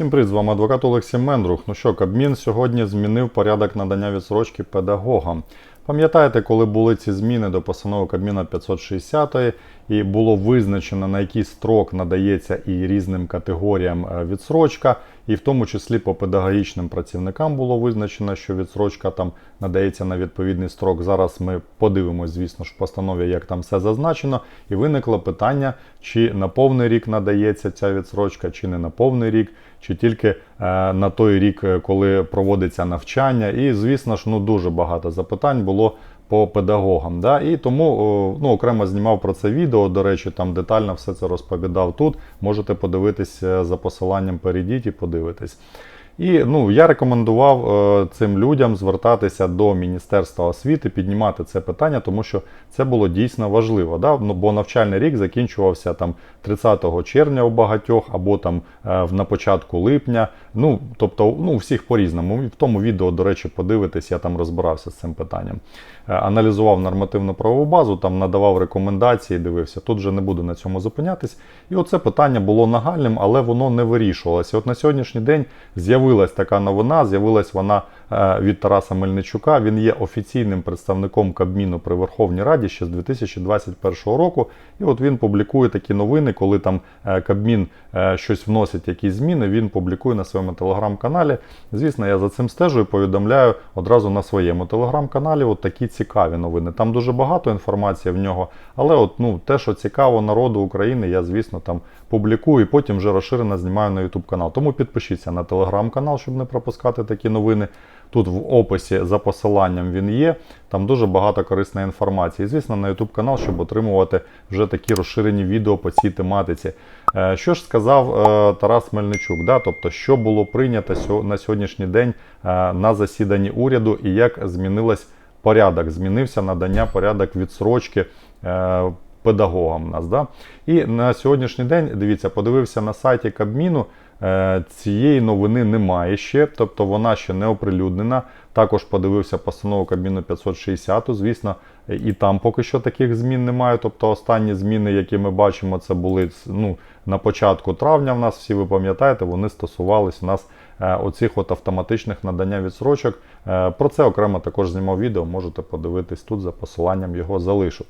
Всім привіт, з вами адвокат Олексій Мендрух. Ну що, Кабмін сьогодні змінив порядок надання відсрочки педагогам. Пам'ятаєте, коли були ці зміни до постанови Кабміна 560 і було визначено, на який строк надається і різним категоріям е, відсрочка, і в тому числі по педагогічним працівникам було визначено, що відсрочка там надається на відповідний строк. Зараз ми подивимось, звісно ж, в постанові, як там все зазначено, і виникло питання, чи на повний рік надається ця відсрочка, чи не на повний рік, чи тільки е, на той рік, е, коли проводиться навчання. І, звісно ж, ну дуже багато запитань було по педагогам. Да? І тому ну, окремо знімав про це відео. До речі, там детально все це розповідав тут. Можете подивитись е, за посиланням, перейдіть і подивитись. І ну, я рекомендував е, цим людям звертатися до Міністерства освіти, піднімати це питання, тому що це було дійсно важливо. Да? Ну, бо навчальний рік закінчувався там 30 червня у багатьох, або там е, на початку липня. Ну, тобто, ну, всіх по-різному. В тому відео, до речі, подивитись, я там розбирався з цим питанням. Е, Аналізував нормативну правову базу, там надавав рекомендації, дивився. Тут вже не буду на цьому зупинятись. І оце питання було нагальним, але воно не вирішувалося. От на сьогоднішній день з'явилась така новина, з'явилась вона від Тараса Мельничука. Він є офіційним представником Кабміну при Верховній Раді ще з 2021 року. І от він публікує такі новини, коли там е, Кабмін е, щось вносить, якісь зміни. Він публікує на своєму телеграм-каналі. Звісно, я за цим стежу і повідомляю одразу на своєму телеграм-каналі. От такі цікаві новини. Там дуже багато інформації в нього, але от ну те, що цікаво народу України, я звісно там публікую і потім вже розширено знімаю на YouTube канал. Тому підпишіться на телеграм-канал, щоб не пропускати такі новини. Тут в описі за посиланням він є. Там дуже багато корисної інформації. Звісно, на YouTube канал, щоб отримувати вже такі розширені відео по цій тематиці. Е, Що ж сказав е, Тарас Мельничук? Да? Тобто, що було прийнято на сьогоднішній день е, на засіданні уряду і як змінилась порядок, змінився надання порядок відсрочки педагогам. Нас, да? І на сьогоднішній день, дивіться, подивився на сайті Кабміну. Е, Цієї новини немає ще, тобто вона ще не оприлюднена. Також подивився постанову Кабміну 560. Звісно, і там поки що таких змін немає. Тобто останні зміни, які ми бачимо, це були ну, на початку травня. В нас всі ви пам'ятаєте, вони стосувались у нас е, оцих от автоматичних надання відсрочок. Е, Про це окремо також знімав відео. Можете подивитись тут за посиланням його залишу.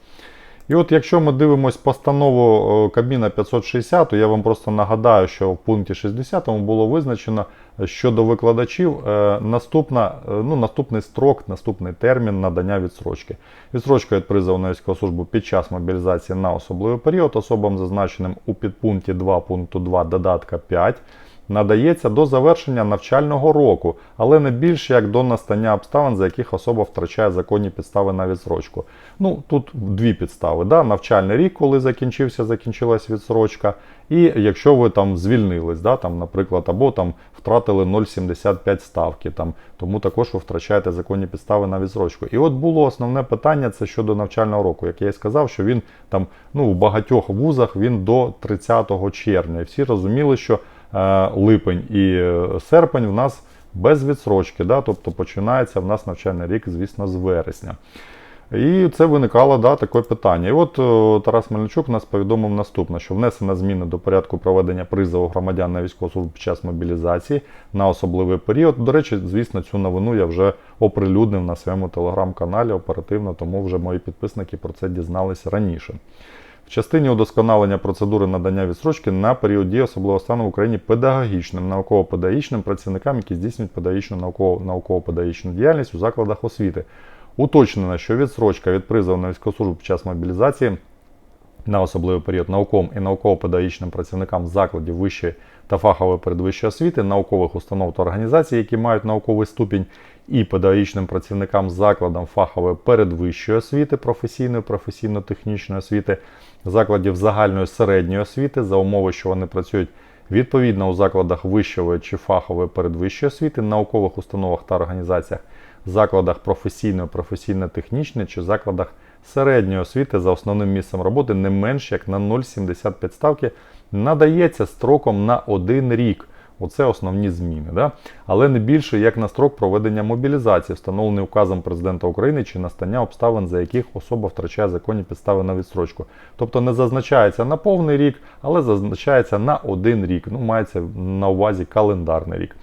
І от якщо ми дивимось постанову е, Кабміна 560, то я вам просто нагадаю, що в пункті 60 було визначено е, щодо викладачів е, наступна, ну, наступний строк, наступний термін надання відсрочки. Відсрочка від призову на військову службу під час мобілізації на особливий період особам, зазначеним у підпункті 2 пункту 2 додатка 5, надається до завершення навчального року, але не більше як до настання обставин, за яких особа втрачає законні підстави на відсрочку. Ну тут дві підстави: да? навчальний рік, коли закінчився, закінчилась відсрочка, і якщо ви там звільнились, да? там, наприклад, або там втратили 0,75 ставки, там, тому також ви втрачаєте законні підстави на відсрочку. І от було основне питання це щодо навчального року. Як я і сказав, що він там ну, у багатьох вузах він до 30 червня. І всі розуміли, що липень і е, серпень в нас без відсрочки, да? тобто починається в нас навчальний рік, звісно, з вересня. І це виникало да, таке питання. І от е, Тарас Мельничук нас повідомив наступне, що внесена зміни до порядку проведення призову громадян на військову службу під час мобілізації на особливий період. До речі, звісно, цю новину я вже оприлюднив на своєму телеграм-каналі оперативно, тому вже мої підписники про це дізналися раніше. Частині удосконалення процедури надання відсрочки на період дії особливого стану в Україні педагогічним, науково-педагогічним працівникам, які здійснюють педагогічну науково- науково-педагогічну діяльність у закладах освіти. Уточнено, що відсрочка від призову на військову службу під час мобілізації на особливий період науковим і науково-педагогічним працівникам закладів вищої та фахової передвищої освіти, наукових установ та організацій, які мають науковий ступінь, і педагогічним працівникам закладам фахової передвищої освіти, професійної, професійно-технічної освіти, закладів загальної середньої освіти за умови, що вони працюють відповідно у закладах вищої чи фахової передвищої освіти, наукових установах та організаціях, закладах професійної, професійно-технічної чи закладах середньої освіти за основним місцем роботи не менш як на 0,75 ставки надається строком на один рік. Оце основні зміни. Да? Але не більше як на строк проведення мобілізації, встановлений указом президента України чи настання обставин, за яких особа втрачає законні підстави на відстрочку. Тобто не зазначається на повний рік, але зазначається на один рік. Ну, мається на увазі календарний рік.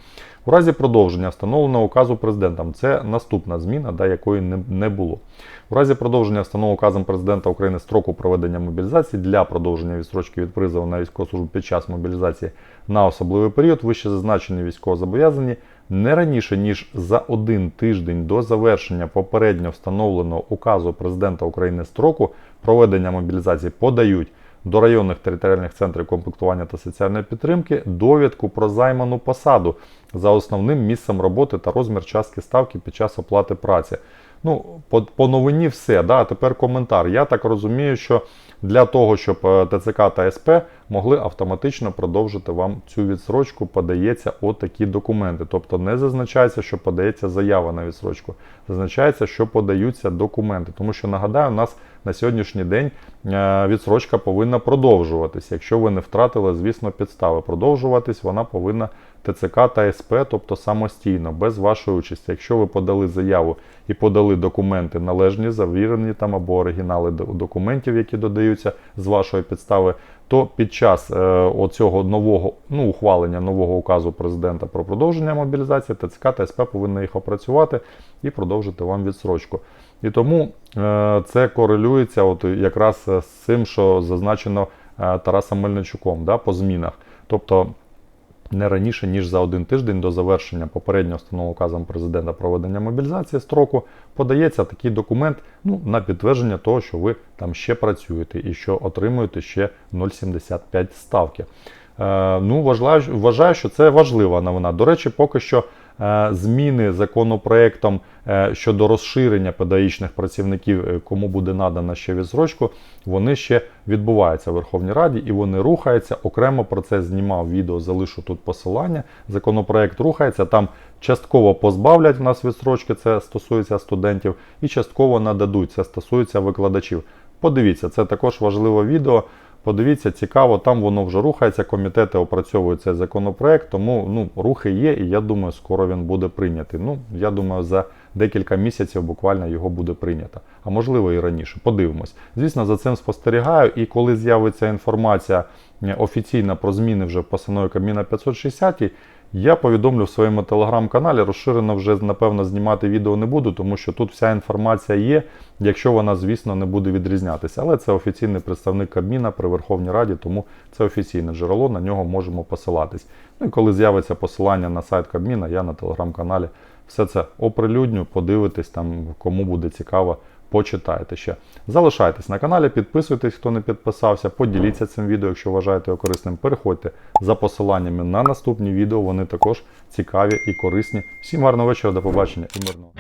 У разі продовження встановленого указу президентом це наступна зміна, да, якої не, було. У разі продовження встановленого указом президента України строку проведення мобілізації для продовження відстрочки від призову на військову службу під час мобілізації на особливий період вище зазначені військовозобов'язані не раніше ніж за один тиждень до завершення попередньо встановленого указу президента України строку проведення мобілізації подають до районних територіальних центрів комплектування та соціальної підтримки довідку про займану посаду за основним місцем роботи та розмір частки ставки під час оплати праці. Ну, по, по новині все. Да? Тепер коментар. Я так розумію, що для того, щоб е, ТЦК та СП могли автоматично продовжити вам цю відсрочку, подається отакі документи. Тобто не зазначається, що подається заява на відсрочку. Зазначається, що подаються документи. Тому що нагадаю, у нас на сьогоднішній день е, відсрочка повинна продовжуватись. Якщо ви не втратили, звісно, підстави. Продовжуватись вона повинна ТЦК та СП, тобто самостійно, без вашої участі. Якщо ви подали заяву і подали документи належні, завірені там або оригінали документів, які додаються з вашої підстави, то під час е, оцього нового ну, ухвалення нового указу президента про продовження мобілізації, ТЦК та СП повинні їх опрацювати і продовжити вам відсрочку. І тому е, це корелюється от якраз з цим, що зазначено е, Тарасом Мельничуком да, по змінах. Тобто не раніше, ніж за один тиждень до завершення попередньо встановленого указом президента проведення мобілізації строку подається такий документ ну, на підтвердження того, що ви там ще працюєте і що отримуєте ще 0,75 ставки. Е, ну, вважаю, вважаю, що це важлива новина. До речі, поки що зміни законопроектом е, щодо розширення педагогічних працівників, е, кому буде надана ще відсрочку, вони ще відбуваються в Верховній Раді і вони рухаються. Окремо про це знімав відео, залишу тут посилання. Законопроект рухається. Там частково позбавлять нас відсрочки, це стосується студентів, і частково нададуть, це стосується викладачів. Подивіться, це також важливе відео. Подивіться, цікаво, там воно вже рухається. Комітети опрацьовують цей законопроект, тому ну, рухи є, і я думаю, скоро він буде прийнятий. Ну, я думаю, за декілька місяців буквально його буде прийнято. А можливо і раніше. Подивимось. Звісно, за цим спостерігаю. І коли з'явиться інформація е, офіційна про зміни вже в постанові Кабміна 560, я повідомлю в своєму телеграм-каналі. Розширено вже, напевно, знімати відео не буду, тому що тут вся інформація є, якщо вона, звісно, не буде відрізнятися. Але це офіційний представник Кабміна при Верховній Раді, тому це офіційне джерело, на нього можемо посилатись. Ну і коли з'явиться посилання на сайт Кабміна, я на телеграм-каналі все це оприлюдню, подивитесь там, кому буде цікаво. Почитайте ще. Залишайтесь на каналі, підписуйтесь, хто не підписався, поділіться цим відео, якщо вважаєте його корисним. Переходьте за посиланнями на наступні відео, вони також цікаві і корисні. Всім гарного вечора, до побачення і мирного.